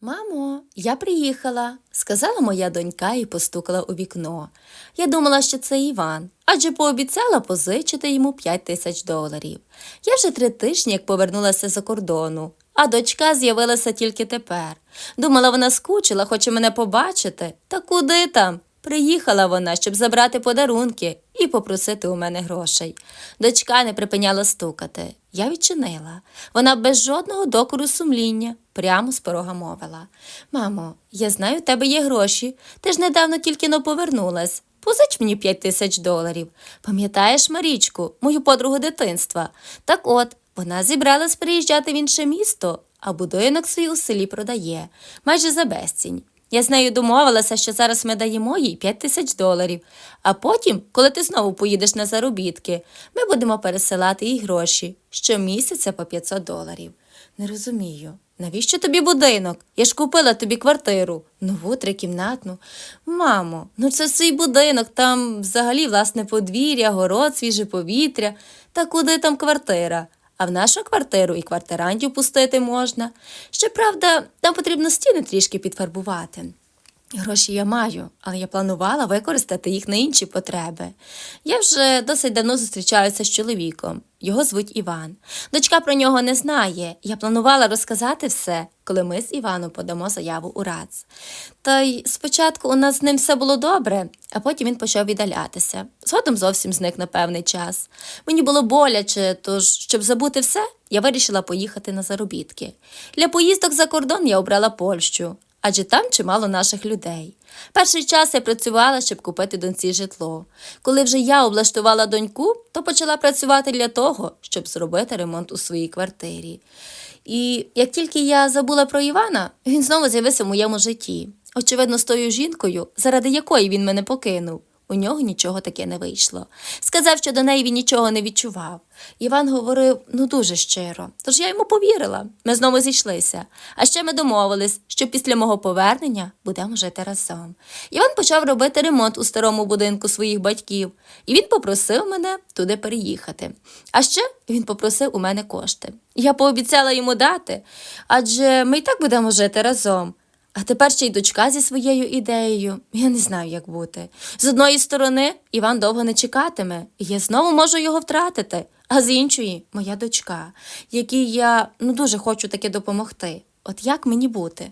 Мамо, я приїхала, сказала моя донька і постукала у вікно. Я думала, що це Іван, адже пообіцяла позичити йому 5 тисяч доларів. Я вже три тижні як повернулася за кордону, а дочка з'явилася тільки тепер. Думала, вона скучила, хоче мене побачити. Та куди там? Приїхала вона, щоб забрати подарунки і попросити у мене грошей. Дочка не припиняла стукати. Я відчинила. Вона без жодного докору сумління прямо з порога мовила. Мамо, я знаю, у тебе є гроші. Ти ж недавно тільки но повернулась. Позич мені п'ять тисяч доларів. Пам'ятаєш Марічку, мою подругу дитинства? Так от, вона зібралась переїжджати в інше місто, а будинок свій у селі продає, майже за безцінь. Я з нею домовилася, що зараз ми даємо їй 5 тисяч доларів, а потім, коли ти знову поїдеш на заробітки, ми будемо пересилати їй гроші щомісяця по 500 доларів. Не розумію, навіщо тобі будинок? Я ж купила тобі квартиру, нову трикімнатну. Мамо, ну це свій будинок, там взагалі власне подвір'я, город, свіже повітря. Та куди там квартира? А в нашу квартиру і квартирантів пустити можна. Щоправда, там потрібно стіни трішки підфарбувати. Гроші я маю, але я планувала використати їх на інші потреби. Я вже досить давно зустрічаюся з чоловіком. Його звуть Іван. Дочка про нього не знає. Я планувала розказати все, коли ми з Іваном подамо заяву у РАЦ. Та й спочатку у нас з ним все було добре, а потім він почав віддалятися. Згодом зовсім зник на певний час. Мені було боляче, тож, щоб забути все, я вирішила поїхати на заробітки. Для поїздок за кордон я обрала Польщу адже там чимало наших людей. Перший час я працювала, щоб купити доньці житло. Коли вже я облаштувала доньку, то почала працювати для того, щоб зробити ремонт у своїй квартирі. І як тільки я забула про Івана, він знову з'явився в моєму житті. Очевидно, з тою жінкою, заради якої він мене покинув. У нього нічого таке не вийшло. Сказав, що до неї він нічого не відчував. Іван говорив ну дуже щиро, тож я йому повірила. Ми знову зійшлися. А ще ми домовились, що після мого повернення будемо жити разом. Іван почав робити ремонт у старому будинку своїх батьків, і він попросив мене туди переїхати. А ще він попросив у мене кошти. Я пообіцяла йому дати, адже ми й так будемо жити разом. А тепер ще й дочка зі своєю ідеєю. Я не знаю, як бути. З одної сторони, Іван довго не чекатиме, і я знову можу його втратити. А з іншої, моя дочка, якій я ну дуже хочу таки допомогти. От як мені бути?